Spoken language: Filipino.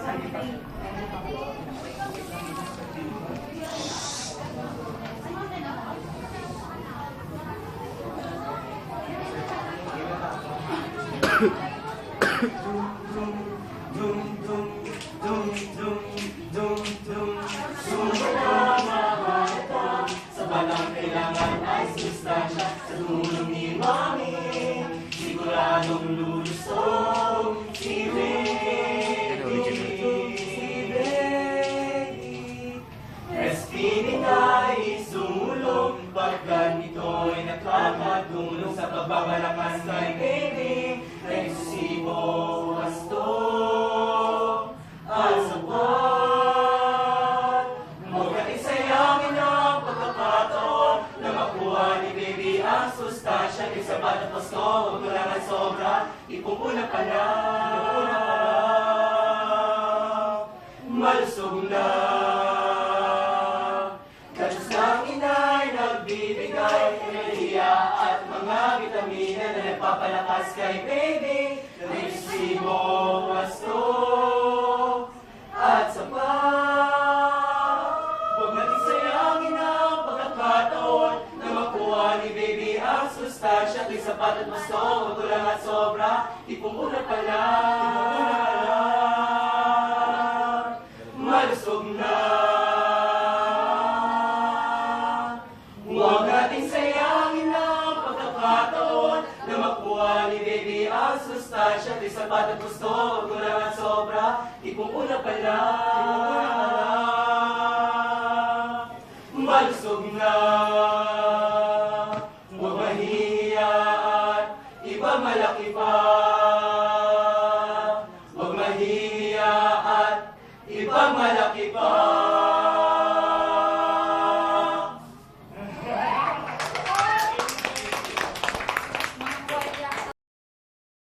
Sa tulong ni Mami Siguradong lulusong ganito'y nakakatulong Sa pagbabalakas kay baby Exclusivo Pasto At sa buwan Huwag natin sayangin ang pagkakataon Na makuha ni baby ang sustansya Kay sapat at pasto, huwag kulangan sobra Ipupuna pa lang Malusog na nagpapalakas kay baby Resibo, pasto at sapat Huwag natin sayangin ang pagkakataon Na makuha ni baby ang sustansya. Kay sapat at gusto, huwag kulang at sobra Ipumuna pa Ni baby ang sustansya Kay sapat at gusto, huwag kulang at sobra Ipumuna pa lang Malusog na Huwag at iba malaki pa. Huwag at iba malaki pa